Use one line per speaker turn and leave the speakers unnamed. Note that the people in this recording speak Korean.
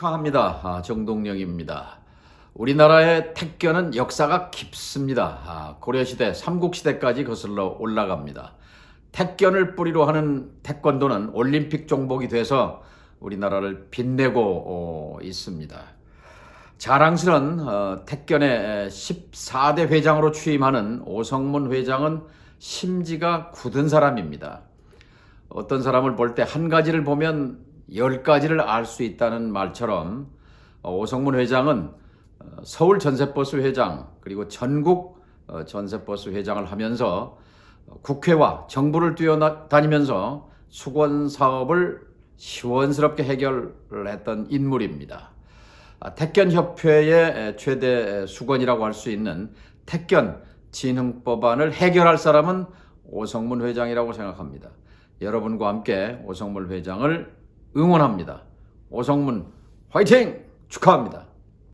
축하합니다. 아, 정동영입니다. 우리나라의 택견은 역사가 깊습니다. 아, 고려시대, 삼국시대까지 거슬러 올라갑니다. 택견을 뿌리로 하는 태권도는 올림픽 종목이 돼서 우리나라를 빛내고 어, 있습니다. 자랑스런 어, 택견의 14대 회장으로 취임하는 오성문 회장은 심지가 굳은 사람입니다. 어떤 사람을 볼 때 한 가지를 보면 열 가지를 알 수 있다는 말처럼 어, 오성문 회장은 어, 서울 전세버스 회장 그리고 전국 어, 전세버스 회장을 하면서 어, 국회와 정부를 뛰어다니면서 수건 사업을 시원스럽게 해결했던 인물입니다. 아, 택견협회의 최대 수건이라고 할 수 있는 택견 진흥법안을 해결할 사람은 오성문 회장이라고 생각합니다. 여러분과 함께 오성문 회장을 응원합니다. 오성문 화이팅! 축하합니다.